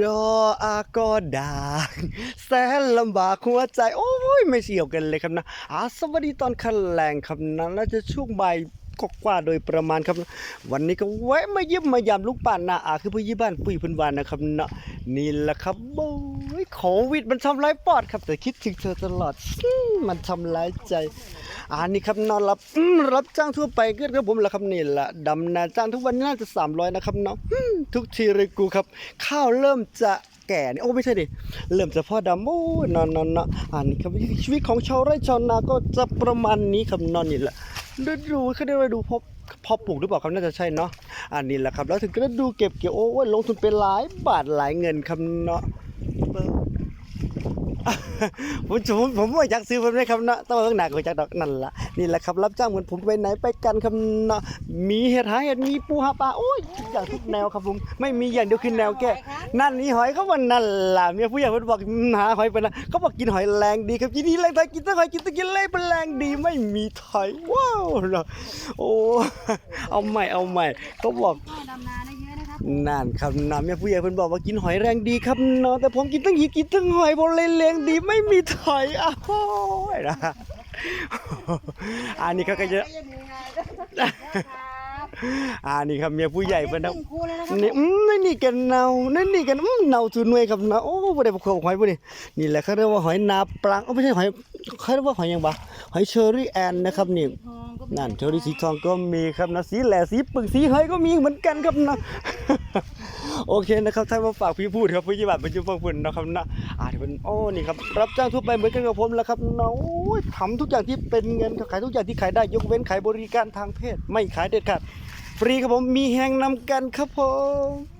ดออาก็ดากแสนลำบากหัวใจ โอ้ย ไม่เสี่ยวกันเลยครับนะอาสวัสดีตอนคันแรงครับนะน่าจะช่วงบ่าย ก็กว่าโดยประมาณครับ วันนี้ก็แวะมาเยี่ยมมายามลูกป่านนาอาคือผู้ยี่บ้านปุ้ยพื้นวานนะครับนะนี่แหละครับโอ้ยโควิดมันทำร้ายปอดครับ แต่คิดถึงเธอตลอดมันทำร้ายใจอ่านี่ครับนอนรับรับจ้างทั่วไปก็ครับผมแหละครับนี่แหละดำนาจ้างทุกวันน่าจะ 300 นะครับเนาะอืมทุกทีเลยกูครับ ข้าวเริ่มจะแก่นี่โอ้ไม่ใช่ดิเริ่มจะพ่อดำโอ้นอนนอนนอนอ่านี่ครับชีวิตของชาวไร่ชาวนาก็จะประมาณนี้ครับนอนนี่แหละ ฤดูเขาเรียกว่าฤดูพบพอปลูกหรือเปล่าครับน่าจะใช่เนาะอันนี้แหละครับ แล้วถึงฤดูเก็บเกี่ยวโอ้ยลงทุนไปหลายบาทหลายเงินครับเนาะ ผมผมผมไม่อยากซื้อผมเลยครับเนาะต้องมาเพิ่งหนักกว่าจากดอกนั่นล่ะนี่แหละครับรับจ้างเหมือนผมไปไหนไปกันครับเนาะมีเห็ดหาเห็ดมีปูหาปลาโอ้ยทุกอย่างทุกแนวครับผมไม่มีอย่างเดียวคือแนวแก้นั่นนี่หอยเขาว่านั่นล่ะเมียผู้ใหญ่เพิ่นบอกอืมหาหอยไปนะเขาบอกกินหอยแรงดีครับกินนี่แรงไทยกินตั้งหอยกินตั้งกินเลยเป็นแรงดีไม่มีถอยว้าวเนาะโอ้เอาใหม่เอาใหม่เขาบอกก็ดำนาได้เยอะ นะครับนั่นครับน้ำเนี่ยผู้ใหญ่เพิ่นบอกว่ากินหอยแรงดีครับเนาะแต่ผมกินตั้งหิดกินตั้งหอยบนเลยแรงดีไม่มีถอยอ้าวโอ้ยนะอันนี้เขาก็จะก็ยังมีไงครับอันนี้ครับเมียผู้ใหญ่เพิ่นหนะนึ่งคู่เลยนะครับนี่อืมนั่นนี่กันเนานั่นนี่กันอืมเนาสุดหน่วยครับเนาะโอ้บ่ได้ประกอบหอยบ่นี่นี่แหละเขาเรียกว่าหอยนาปลังเอ้าไม่ใช่หอยเขาเรียกว่าหอยหยังบ่หอยเชอรี่แอนนะครับนี่ทอง ก็มีนั่นเชอรี่สีทองก็มีครับนะสีแหล่สีปึกสีเฮยก็มีเหมือนกันครับนะ โอเคนะครับท่านมาฝากพี่พูดครับพี่ยิบัตรเป็นจุฟังฝุ่นนะครับนะอ่าเดี๋ยวเป็นโอ้นี่ครับรับจ้างทั่วไปเหมือนกันกับผมแหล้วครับนะโอ้ยทำทุกอย่างที่เป็นเงินขายทุกอย่างที่ขายได้ยกเว้นขายบริการทางเพศ ไม่ขายเด็ดขาดฟรีครับผมมีแหงนำกันครับผม